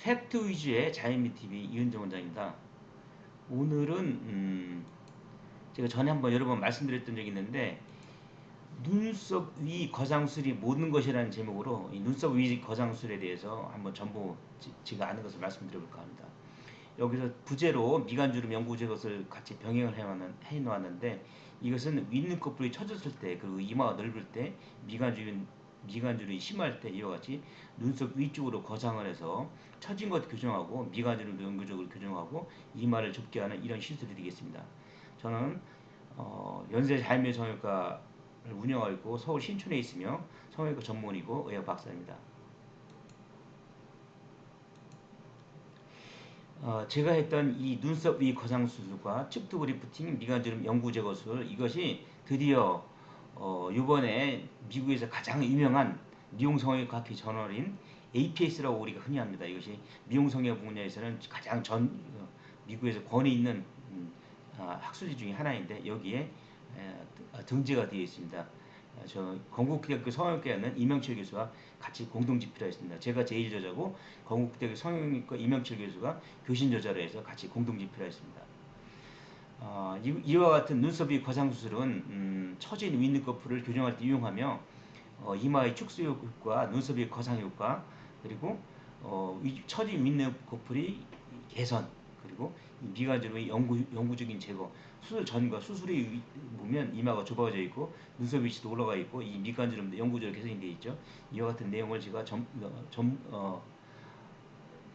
팩트 위주의 자연미 TV 이은정 원장입니다. 오늘은 음 제가 전에 한번 여러 번 말씀드렸던 적이 있는데 눈썹 위 거상술이 모든 것이라는 제목으로 이 눈썹 위 거상술에 대해서 한번 전부 제가 아는 것을 말씀드려볼까 합니다. 여기서 부제로 미간주름 연구제 것을 같이 병행을 해놓았는데 이것은 윗눈꺼풀이 처졌을 때 그리고 이마가 넓을 때 미간주름 미간주름이 심할 때 이와 같이 눈썹 위쪽으로 거상을 해서 처진 것 교정하고 미간주름도 영구적으로 교정하고 이마를 좁게 하는 이런 시술이 되겠습니다. 저는 어, 연세 자연미 성형외과를 운영하고 있고 서울 신촌에 있으며 성형외과 전문이고 의학 박사입니다. 어, 제가 했던 이 눈썹 위 거상 수술과 측두브 리프팅 미간주름 영구 제거술 이것이 드디어 어, 이번에 미국에서 가장 유명한 미용성형외과 학회 저널인 APS라고 우리가 흔히 합니다. 이것이 미용성형 분야에서는 가장 전 어, 미국에서 권위 있는 음, 아, 학술지 중에 하나인데 여기에 에, 아, 등재가 되어 있습니다. 아, 저 건국대학교 성형외과는 이명철 교수와 같이 공동 집필하였습니다. 제가 제일 저자고 건국대학교 성형외과 이명철 교수가 교신 저자로 해서 같이 공동 집필하였습니다. 어, 이, 와 같은 눈썹이 거상 수술은 음, 처진 윗눈꺼풀을 교정할 때 이용하며 어, 이마의 축소 효과, 눈썹의 거상 효과, 그리고 어, 처진 윗눈꺼풀이 개선, 그리고 미간주름의 영구, 영구적인 제거, 수술 전과 수술 이 보면 이마가 좁아져 있고 눈썹 위치도 올라가 있고 이 미간주름도 영구적으로 개선이 되어 있죠. 이와 같은 내용을 제가 점, 어, 점, 어,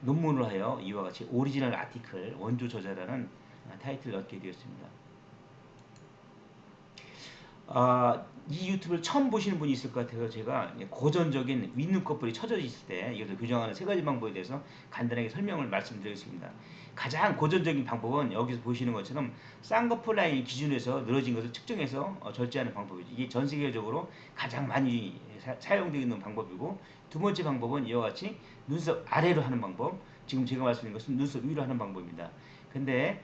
논문을 하여 이와 같이 오리지널 아티클 원조 저자라는 타이틀을 얻게 되었습니다. 아, 이 유튜브를 처음 보시는 분이 있을 것 같아서 제가 고전적인 윗눈꺼풀이 처져 있을 때 이것을 교정하는 세 가지 방법에 대해서 간단하게 설명을 말씀드리겠습니다. 가장 고전적인 방법은 여기서 보시는 것처럼 쌍꺼풀 라인 기준에서 늘어진 것을 측정해서 어, 절제하는 방법이죠. 이게 전 세계적으로 가장 많이 사, 용되고 있는 방법이고 두 번째 방법은 이와 같이 눈썹 아래로 하는 방법 지금 제가 말씀드린 것은 눈썹 위로 하는 방법입니다. 근데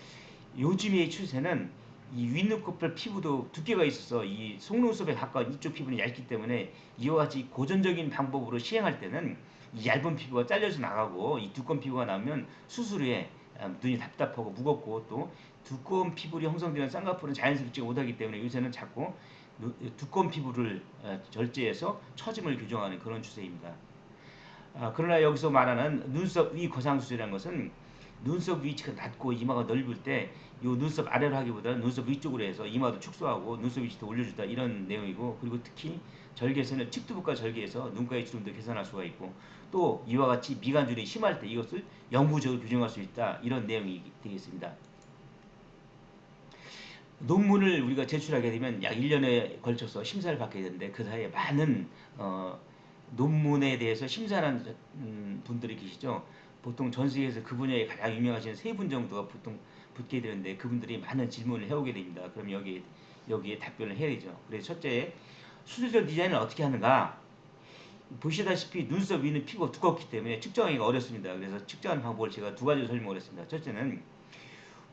요즘의 추세는 이 윗눈꺼풀 피부도 두께가 있어서 이 속눈썹에 가까운 이쪽 피부는 얇기 때문에 이와 같이 고전적인 방법으로 시행할 때는 이 얇은 피부가 잘려서 나가고 이 두꺼운 피부가 나오면 수술 후에 아, 눈이 답답하고 무겁고 또 두꺼운 피부로 형성되는 쌍꺼풀은 자연스럽지 못하기 때문에 요새는 자꾸 두꺼운 피부를 아, 절제해서 처짐을 교정하는 그런 추세입니다. 아, 그러나 여기서 말하는 눈썹 위 거상 수술이라는 것은 눈썹 위치가 낮고 이마가 넓을 때 이 눈썹 아래로 하기보다는 눈썹 위쪽으로 해서 이마도 축소하고 눈썹 위치도 올려주다 이런 내용이고 그리고 특히 절개에서는 측두부과 절개해서 눈가의 주름도 개선할 수가 있고 또 이와 같이 미간줄이 심할 때 이것을 영구적으로 교정할 수 있다 이런 내용이 되겠습니다. 논문을 우리가 제출하게 되면 약 1년에 걸쳐서 심사를 받게 되는데 그 사이에 많은 어, 논문에 대해서 심사하는 음, 분들이 계시죠. 보통 전 세계에서 그 분야에 가장 유명하신 세 분 정도가 보통 붙게 되는데 그분들이 많은 질문을 해오게 됩니다. 그럼 여기 여기에 답변을 해야 되죠. 그래서 첫째 수술적 디자인을 어떻게 하는가? 보시다시피 눈썹 위는 피부가 두껍기 때문에 측정하기가 어렵습니다. 그래서 측정하는 방법을 제가 두 가지로 설명을 했습니다. 첫째는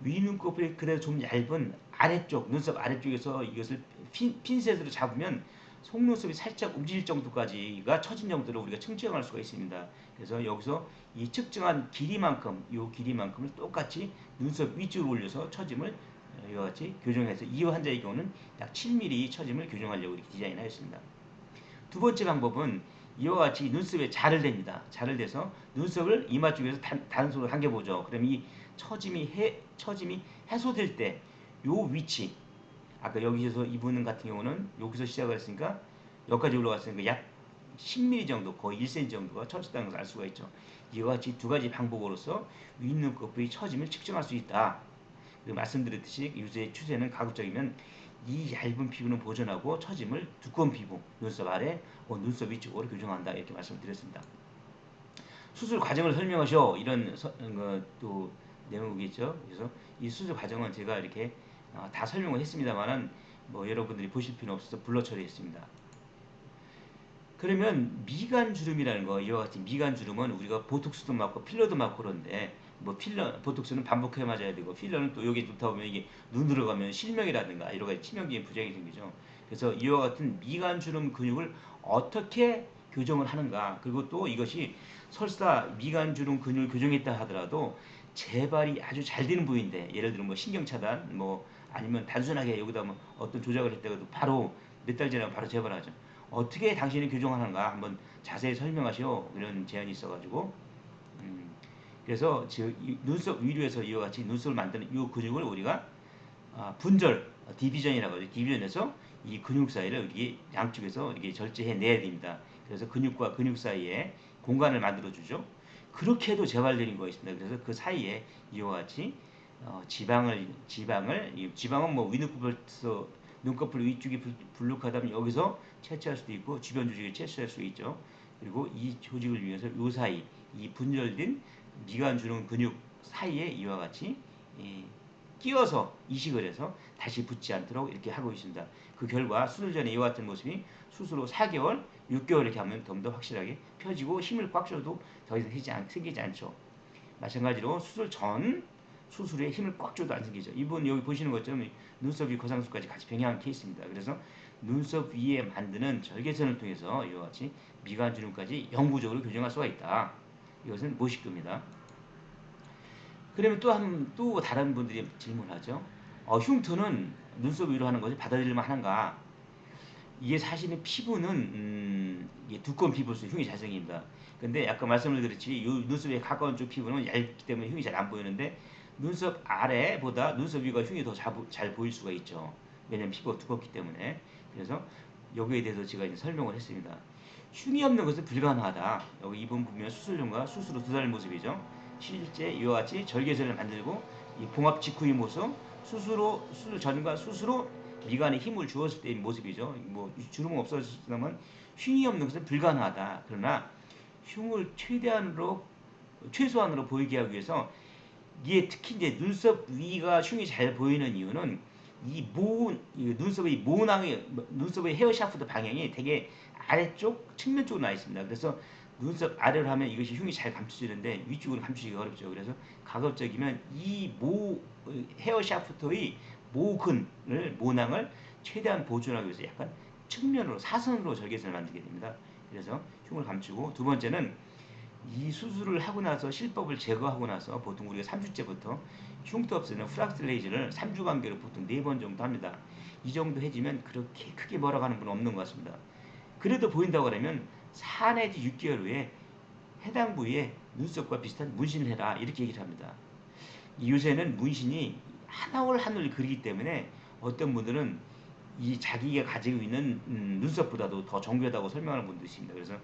위 눈꺼풀이 그래도 좀 얇은 아래쪽 눈썹 아래쪽에서 이것을 핀, 핀셋으로 잡으면 속눈썹이 살짝 움직일 정도까지가 처진 정도로 우리가 측정할 수가 있습니다. 그래서 여기서 이 측정한 길이만큼 이 길이만큼을 똑같이 눈썹 위쪽으로 올려서 처짐을 이와 같이 교정해서 이 환자의 경우는 약 7mm 처짐을 교정하려고 이렇게 디자인하였습니다. 두 번째 방법은 이와 같이 눈썹에 자를 댑니다. 자를 대서 눈썹을 이마 쪽에서 단, 단속으로 당겨보죠. 그럼 이 처짐이 해, 처짐이 해소될 때 요 위치 아까 여기서 이분 같은 경우는 여기서 시작을 했으니까 여기까지 올라갔으니까 약 10mm 정도 거의 1cm 정도가 처졌다는 것을 알 수가 있죠. 이와 같이 두 가지 방법으로서 윗눈꺼풀이 처짐을 측정할 수 있다. 말씀드렸듯이 요새 추세는 가급적이면 이 얇은 피부는 보존하고 처짐을 두꺼운 피부, 눈썹 아래, 어, 눈썹 위쪽으로 교정한다 이렇게 말씀드렸습니다. 수술 과정을 설명하셔 이런 서, 어, 또 내용이겠죠. 그래서 이 수술 과정은 제가 이렇게 어, 다 설명을 했습니다만은 뭐 여러분들이 보실 필요 없어서 불러 처리했습니다. 그러면 미간 주름이라는 거 이와 같이 미간 주름은 우리가 보톡스도 맞고 필러도 맞고 그런데 뭐 필러 보톡스는 반복해 맞아야 되고 필러는 또 여기 좋다 보면 이게 눈으로 가면 실명이라든가 여러 가지 치명적인 부작용이 생기죠. 그래서 이와 같은 미간 주름 근육을 어떻게 교정을 하는가 그리고 또 이것이 설사 미간 주름 근육을 교정했다 하더라도 재발이 아주 잘 되는 부위인데 예를 들어 뭐 신경 차단 뭐 아니면 단순하게 여기다 뭐 어떤 조작을 했다가도 바로 몇달 지나면 바로 재발하죠. 어떻게 당신이 교정하는가 한번 자세히 설명하시오 이런 제안이 있어가지고 음, 그래서 즉 눈썹 위로에서 이와 같이 눈썹을 만드는 이 근육을 우리가 아, 분절 디비전이라고 하죠. 디비전에서 이 근육 사이를 이렇게 양쪽에서 이렇게 절제해 내야 됩니다. 그래서 근육과 근육 사이에 공간을 만들어 주죠. 그렇게 해도 재발되는 거 있습니다. 그래서 그 사이에 이와 같이 어, 지방을 지방을 이 지방은 뭐 위눈꺼풀에서 눈꺼풀 위쪽이 불룩하다면 여기서 채취할 수도 있고 주변 조직을 채취할 수 있죠. 그리고 이 조직을 위해서 요 사이 이 분절된 미간 주는 근육 사이에 이와 같이 예, 끼워서 이식을 해서 다시 붙지 않도록 이렇게 하고 있습니다. 그 결과 수술 전에 이와 같은 모습이 수술 후 4개월, 6개월 이렇게 하면 좀 더 확실하게 펴지고 힘을 꽉 줘도 더 이상 생기지 않죠. 마찬가지로 수술 전 수술 후에 힘을 꽉 줘도 안 생기죠. 이분 여기 보시는 것처럼 눈썹이 거상수까지 같이 병행한 케이스입니다. 그래서 눈썹 위에 만드는 절개선을 통해서 이와 같이 미간 주름까지 영구적으로 교정할 수가 있다. 이것은 모식도입니다. 그러면 또 한 또 다른 분들이 질문하죠. 어, 흉터는 눈썹 위로 하는 것이 받아들일만 하는가? 이게 사실은 피부는 음, 이게 두꺼운 피부로서 흉이 잘 생깁니다. 근데 아까 말씀을 드렸지 이 눈썹에 가까운 쪽 피부는 얇기 때문에 흉이 잘 안 보이는데 눈썹 아래보다 눈썹 위가 흉이 더 잘 보일 수가 있죠. 왜냐면 피부가 두껍기 때문에. 그래서 여기에 대해서 제가 이제 설명을 했습니다. 흉이 없는 것은 불가능하다. 여기 이번 보면 수술 전과 수술 후두달 모습이죠. 실제 이와 같이 절개선을 만들고 이 봉합 직후의 모습, 수술 후 수술 전과 수술 후 미간에 힘을 주었을 때의 모습이죠. 뭐 주름 없어졌다면 흉이 없는 것은 불가능하다. 그러나 흉을 최대한으로 최소한으로 보이게 하기 위해서 이게 특히 이제 눈썹 위가 흉이 잘 보이는 이유는 이 모, 눈썹의 모낭의, 눈썹의 헤어 샤프트 방향이 되게 아래쪽, 측면 쪽으로 나 있습니다. 그래서 눈썹 아래로 하면 이것이 흉이 잘 감춰지는데 위쪽으로 감추기가 어렵죠. 그래서 가급적이면 이 모, 헤어 샤프트의 모근을, 모낭을 최대한 보존하기 위해서 약간 측면으로, 사선으로 절개선을 만들게 됩니다. 그래서 흉을 감추고 두 번째는 이 수술을 하고 나서 실법을 제거하고 나서 보통 우리가 3주째부터 흉터 없애는 프락스 레이즈를 3주 간격으로 보통 4번 정도 합니다. 이 정도 해주면 그렇게 크게 뭐라가는 분은 없는 것 같습니다. 그래도 보인다고 하면 4 내지 6개월 후에 해당 부위에 눈썹과 비슷한 문신을 해라 이렇게 얘기를 합니다. 요새는 문신이 하나올 한 올 그리기 때문에 어떤 분들은 이 자기가 가지고 있는 음, 눈썹보다도 더 정교하다고 설명하는 분도 있습니다. 그래서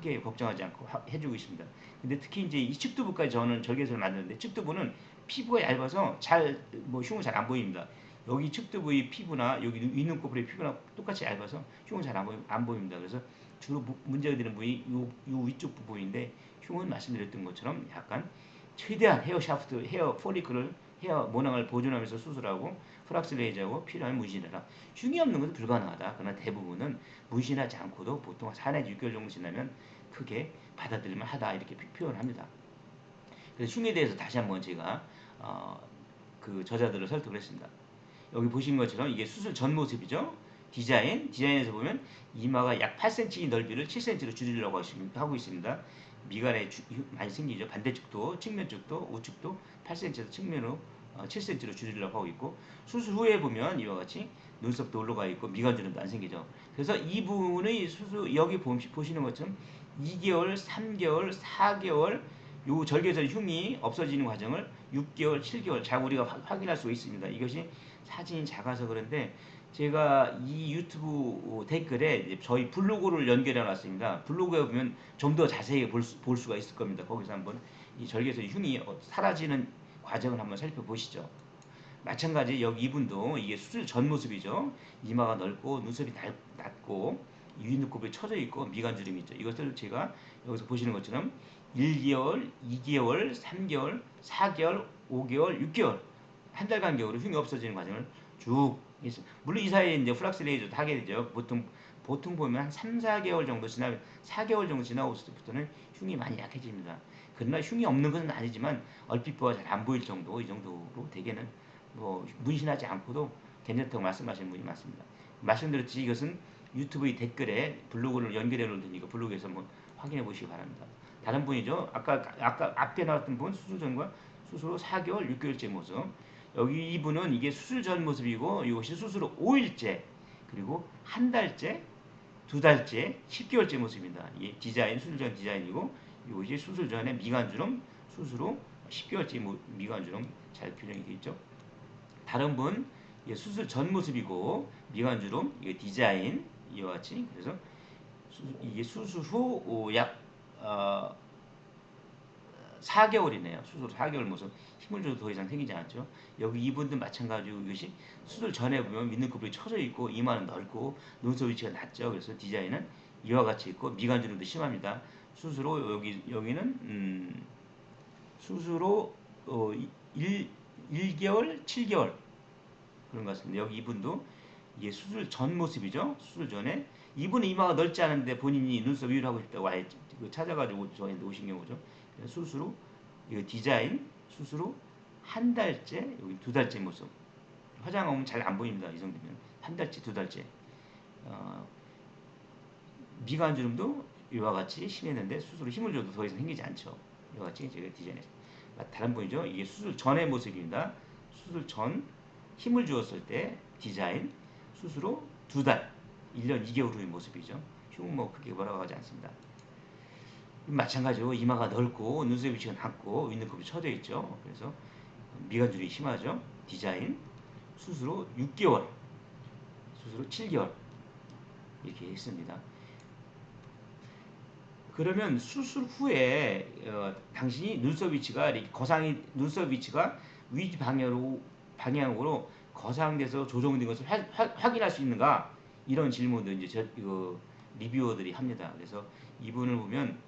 크게 걱정하지 않고 하, 해주고 있습니다. 근데 특히 이제 이 측두부까지 저는 절개선을 만드는데 측두부는 피부가 얇아서 잘 뭐 흉은 잘 안 보입니다. 여기 측두부의 피부나 여기 윗눈꺼풀의 피부나 똑같이 얇아서 흉은 잘 안 보이, 안 보입니다. 그래서 주로 문제가 되는 부위 요, 요 위쪽 부분인데 흉은 말씀드렸던 것처럼 약간 최대한 헤어 샤프트, 헤어 포리클을 헤어 모낭을 보존하면서 수술하고 프락스 레이저하고 필요한 문신해라. 흉이 없는 것은 불가능하다. 그러나 대부분은 문신하지 않고도 보통 4 내지 6개월 정도 지나면 크게 받아들일만 하다 이렇게 표현합니다. 그래서 흉에 대해서 다시 한번 제가 어, 그 저자들을 설득을 했습니다. 여기 보신 것처럼 이게 수술 전 모습이죠. 디자인, 디자인에서 보면 이마가 약 8cm 넓이를 7cm로 줄이려고 하고 있습니다. 미간에 주, 많이 생기죠. 반대쪽도, 측면 쪽도, 우측도 8cm에서 측면으로 어, 7cm로 줄이려고 하고 있고 수술 후에 보면 이와 같이 눈썹도 올라가 있고 미간 주름도 안 생기죠. 그래서 이 부분의 수술 여기 보시는 것처럼 2개월, 3개월, 4개월 요 절개절 흉이 없어지는 과정을 6개월, 7개월 잘 우리가 확인할 수 있습니다. 이것이 사진이 작아서 그런데 제가 이 유튜브 댓글에 저희 블로그를 연결해 놨습니다. 블로그에 보면 좀 더 자세히 볼, 수, 볼 수가 있을 겁니다. 거기서 한번 이 절개에서 흉이 사라지는 과정을 한번 살펴보시죠. 마찬가지 여기 이분도 이게 수술 전 모습이죠. 이마가 넓고 눈썹이 낮고 윗눈곱이 처져 있고 미간주름이 있죠. 이것을 제가 여기서 보시는 것처럼 1개월, 2개월, 3개월, 4개월, 5개월, 6개월 한 달 간 격으로 흉이 없어지는 과정을 쭉 있습니다. 물론 이 사이에 이제 플락스 레이저도 하게 되죠. 보통 보통 보면 한 3, 4개월 정도 지나 4개월 정도 지나고 있을 때부터는 흉이 많이 약해집니다. 그러나 흉이 없는 것은 아니지만 얼핏 보아 잘 안 보일 정도 이 정도로 대개는 뭐 문신하지 않고도 괜찮다고 말씀하시는 분이 많습니다. 말씀드렸듯이 이것은 유튜브의 댓글에 블로그를 연결해 놓은 이거 블로그에서 한번 확인해 보시기 바랍니다. 다른 분이죠. 아까 아까 앞에 나왔던 분 수술 전과 수술 후 4개월, 6개월째 모습. 여기 이분은 이게 수술 전 모습이고 이것이 수술 후 5일째 그리고 한 달째, 두 달째, 10개월째 모습입니다. 이게 디자인 수술 전 디자인이고 이것이 수술 전에 미간주름, 수술 후 10개월째 미간주름 잘 표정이 되어 있죠. 다른 분 이게 수술 전 모습이고 미간주름 이게 디자인 이와 같이 그래서 수, 이게 수술 후 약 어, 4개월이네요. 수술 4개월 모습 힘을 줘도 더 이상 생기지 않죠. 여기 이분도 마찬가지로 이것이 수술 전에 보면 밑눈꺼풀이 처져 있고 이마는 넓고 눈썹 위치가 낮죠. 그래서 디자인은 이와 같이 있고 미간주름도 심합니다. 수술 후 여기 여기는 음, 수술 후 어, 1, 1개월, 7개월 그런 것 같습니다. 여기 이분도 이게 수술 전 모습이죠. 수술 전에 이분은 이마가 넓지 않은데 본인이 눈썹 위로 하고 싶다고 아예 찾아가지고 저한테 오신 경우죠. 후 이거 디자인 후한 달째 여기 두 달째 모습 화장 하면 잘 안 보입니다. 이 정도면 한 달째 두 달째 어, 미간 주름도 이와 같이 심했는데 수술 후 힘을 줘도 더 이상 생기지 않죠. 이와 같이 제가 디자인했 다른 분이죠. 이게 수술 전의 모습입니다. 수술 전 힘을 주었을 때 디자인 수술 후두 달, 1년 2개월 후의 모습이죠. 흉은 뭐 크게 하지 않습니다. 마찬가지로 이마가 넓고 눈썹 위치가 낮고 윗눈곱이 쳐져 있죠. 그래서 미간줄이 심하죠. 디자인 수술 후 6개월, 수술 후 7개월 이렇게 했습니다. 그러면 수술 후에 어, 당신이 눈썹 위치가 거상이 눈썹 위치가 위 방향으로 방향으로 거상돼서 조정된 것을 화, 화, 확인할 수 있는가 이런 질문도 이제 저, 이거 리뷰어들이 합니다. 그래서 이분을 보면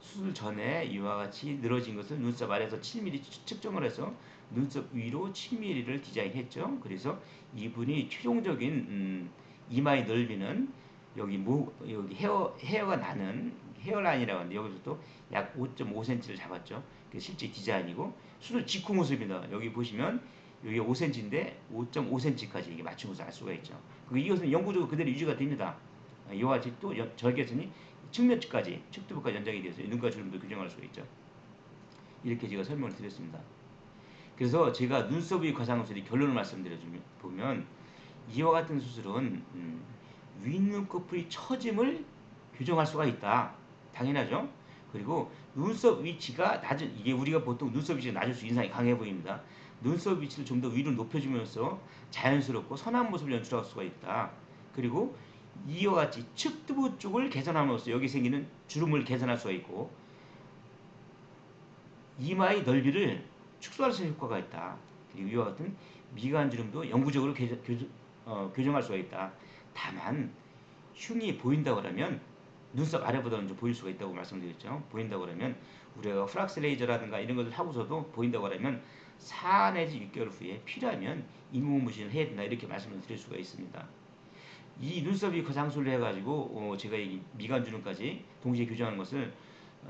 수술 전에 이와 같이 늘어진 것을 눈썹 아래에서 7mm 측정을 해서 눈썹 위로 7mm를 디자인했죠. 그래서 이분이 최종적인 음, 이마의 넓이는 여기 모, 여기 헤어 헤어가 나는 헤어라인이라고 하는데 여기서 또약 5.5cm를 잡았죠. 그 실제 디자인이고 수술 직후 모습입니다. 여기 보시면 여기 5cm인데 5.5cm까지 이게 맞춘 것을 알 수가 있죠. 그 이것은 영구적으로 그대로 유지가 됩니다. 이와 같이 또 절개선이 측면 측까지 측두부까지 연장이 되어서 눈과 주름도 교정할 수가 있죠. 이렇게 제가 설명을 드렸습니다. 그래서 제가 눈썹의 과상술이 결론을 말씀드려주면 보면 이와 같은 수술은 음, 윗눈꺼풀이 처짐을 교정할 수가 있다. 당연하죠. 그리고 눈썹 위치가 낮은 이게 우리가 보통 눈썹 위치가 낮을수 인상이 강해 보입니다. 눈썹 위치를 좀 더 위로 높여주면서 자연스럽고 선한 모습을 연출할 수가 있다. 그리고 이와 같이 측두부 쪽을 개선함으로써 여기 생기는 주름을 개선할 수가 있고 이마의 넓이를 축소할 수 효과가 있다. 그리고 이와 같은 미간 주름도 영구적으로 개정, 교정, 어, 교정할 수가 있다. 다만 흉이 보인다고 하면 눈썹 아래보다는 좀 보일 수가 있다고 말씀드렸죠. 보인다고 하면 우리가 프락스 레이저라든가 이런 것을 하고서도 보인다고 하면 4 내지 6개월 후에 필요하면 인공무신을 해야 된다 이렇게 말씀을 드릴 수가 있습니다. 이 눈썹이 거상술을 해가지고 어 제가 이 미간 주름까지 동시에 교정하는 것을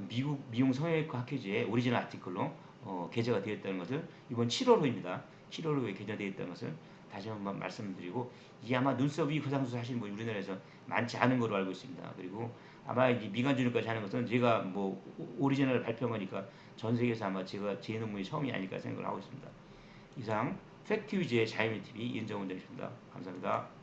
미국 미용 성형외과 학회지에 오리지널 아티클로 어 게재가 되었다는 것을 이번 7월호입니다. 7월호에 게재되어 있다는 것을 다시 한번 말씀드리고 이 아마 눈썹이 거상술 하시는 분이 우리나라에서 많지 않은 걸로 알고 있습니다. 그리고 아마 이 미간 주름까지 하는 것은 제가 뭐 오리지널 발표한 거니까 전 세계에서 아마 제가 제 논문이 처음이 아닐까 생각을 하고 있습니다. 이상 팩트 위즈의 자유미 TV 이은정 원장이었습니다. 감사합니다.